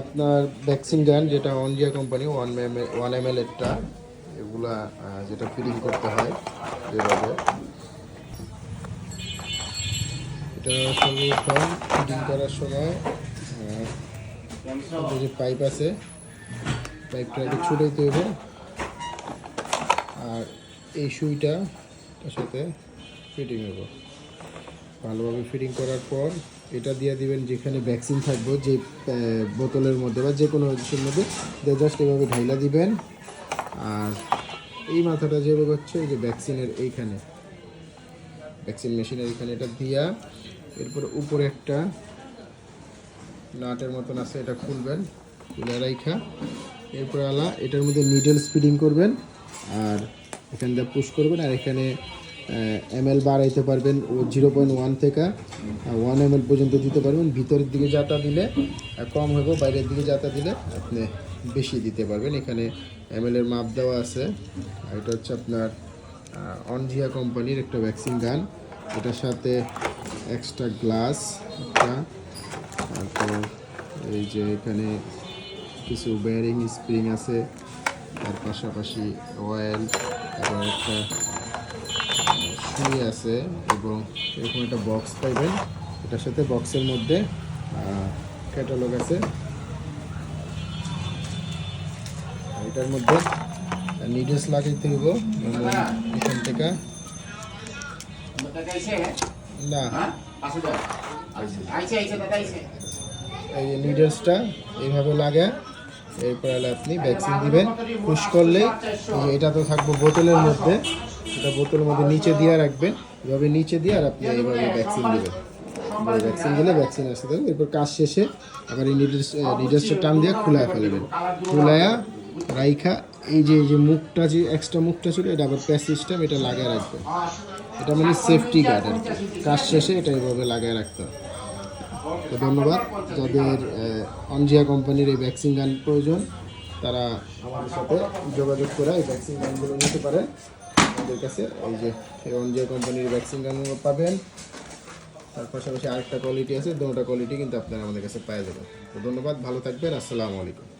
আপনার vaccine gun যেটা অনজিয়া company one M one M L এরটা এগুলা যেটা ফিটিং করতে হয় যেভাবে। এটা সর্বপ্রথম ফিটিং করার সময় যে পাইপ আছে পাইপটা আগে ছুটে দিতে হবে। আর এই সুইটা তার সাথে ফিটিং হবে ভালোভাবে ফিটিং করার পর এটা দিয়ে দিবেন যেখানে ভ্যাকসিন থাকবে, যে বোতলের মধ্যে বা যে কোনো কিছুর মধ্যে। জাস্ট এভাবে ঢাইলা দিবেন। আর এই মাথাটা যেভাবে হচ্ছে যে ভ্যাকসিনের এইখানে। ভ্যাকসিন মেশিনের এইখানে এটা দিয়া, এরপর উপরে একটা নাটের মতন আছে, এটা খুলবেন, খুলে রাইখা। এরপর আলা, এটার মধ্যে নিডেল স্পিডিং করবেন, আর এখান দিয়ে পুশ করবেন, আর এখানে এম এল বাড়াইতে পারবেন, ও জিরো পয়েন্ট ওয়ান থেকে ওয়ান এম পর্যন্ত দিতে পারবেন। ভিতরের দিকে যাতা দিলে কম হবে বাইরের দিকে যাতা দিলে আপনি বেশি দিতে পারবেন। এখানে এম এর মাপ দেওয়া আছে। আর এটা হচ্ছে আপনার অনজিয়া কোম্পানির একটা ভ্যাকসিন গান। এটার সাথে এক্সট্রা গ্লাস তারপর এই যে এখানে কিছু বেয়ারিং স্প্রিং আছে। তার পাশাপাশি অয়েল এবং একটা সুই আছে এবং এরকম একটা বক্স পাইবেন। এটার সাথে বক্সের মধ্যে ক্যাটালগ আছে। এটার মধ্যে নিডলস লাগাইতে হইব এখান থেকে। না। এই নিডলসটা এইভাবে লাগে, এরপর আপনি ভ্যাকসিন দিবেন। পুশ করলে এটা তো থাকব বোতলের মধ্যে। এটা বোতলের মধ্যে নিচে দিয়ে রাখবেন। এভাবে নিচে দিয়ে আর আপনি এইভাবে ভ্যাকসিন দেবেন। ভ্যাকসিন দিলে ভ্যাকসিন আসতে থাকবে। এরপর কাজ শেষে আবার এই নিডলস নিডলসটা টান দিয়ে খুলায় ফেলবেন। খুলায়া রাইখা, এই যে এই যে মুখটা যে এক্সট্রা মুখটা ছিল, এটা আবার প্যাস সিস্টেম এটা লাগায় রাখবেন। এটা মানে সেফটি গার্ড আর কি। কাজ শেষে এটা এইভাবে লাগায় রাখতে হবে। তো ধন্যবাদ। যাদের অনজিয়া কোম্পানির এই ভ্যাকসিন গান প্রয়োজন, তারা আমাদের সাথে যোগাযোগ করে এই ভ্যাকসিন গানগুলো নিতে পারেন। আমাদের কাছে। এই যে, এই অনজিয়া কোম্পানির ভ্যাকসিন গানগুলো পাবেন। তার পাশাপাশি আরেকটা কোয়ালিটি আছে, দুটা কোয়ালিটি কিন্তু আপনারা আমাদের কাছে পাওয়া যাবেন। তো ধন্যবাদ, ভালো থাকবেন, আসসালামু আলাইকুম।